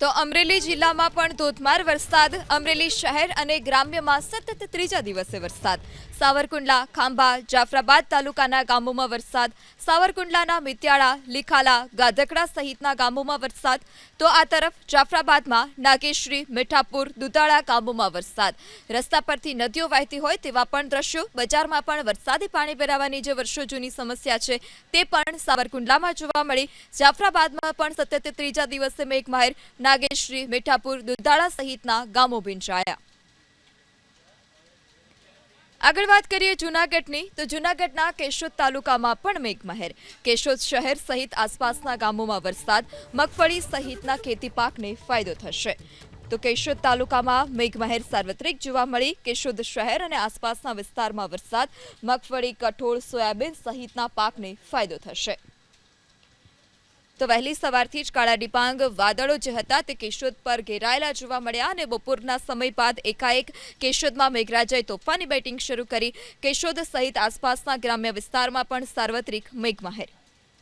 તો અમરેલી જિલ્લામાં પણ ધોધમાર વરસાદ. અમરેલી શહેર અને ગ્રામ્યમાં સતત ત્રીજા દિવસે વરસાદ. સાવરકુંડલા, ખાંભા, જાફરાબાદ તાલુકાના ગામોમાં વરસાદ. સાવરકુંડલાના મિત્યાળા, લીખાલા, ગાધકડા સહિતના ગામોમાં વરસાદ. તો આ તરફ જાફરાબાદમાં નાગેશ્રી, મીઠાપુર દુધાળા ગામોમાં વરસાદ. રસ્તા પરથી નદીઓ વહેતી હોય તેવા પણ દ્રશ્યો. બજારમાં પણ વરસાદી પાણી ભરાવાની જે વર્ષો જૂની સમસ્યા છે તે પણ સાવરકુંડલામાં જોવા મળી. જાફરાબાદમાં પણ સતત ત્રીજા દિવસે મેઘમહેર. નાગેશ્રી, મીઠાપુર દુધાળા સહિતના ગામો ભીંચાયા આગળ વાત કરીએ જૂનાગઢની, તો જૂનાગઢના કેશોદ તાલુકામાં પણ મેઘમહેર. કેશોદ શહેર સહિત આસપાસના ગામોમાં વરસાદ, મગફળી સહિતના ખેતી પાકને ફાયદો થશે. તો કેશોદ તાલુકામાં મેઘમહેર સાર્વત્રિક જોવા મળી. કેશોદ શહેર અને આસપાસના વિસ્તારમાં વરસાદ, મગફળી, કઠોળ, સોયાબીન સહિતના પાકને ફાયદો થશે. તો વહેલી સવારથી જ કાળા ડિપાંગ વાદળો જે હતા તે કેશોદ પર ઘેરાયેલા જોવા મળ્યા અને બપોરના સમય બાદ એકાએક કેશોદમાં મેઘરાજાએ તોફાની બેટિંગ શરૂ કરી. કેશોદ સહિત આસપાસના ગ્રામ્ય વિસ્તારમાં પણ સાર્વત્રિક મેઘમહેર.